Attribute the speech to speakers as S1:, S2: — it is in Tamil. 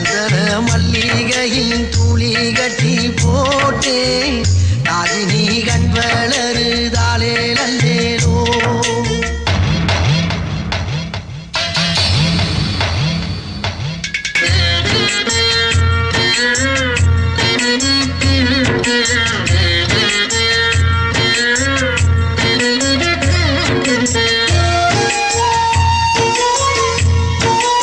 S1: சந்தன மல்லிகையின் துளி கட்டி போட்டே ராஜினி கண் வளருதாலே நல்லேலோ Thank you.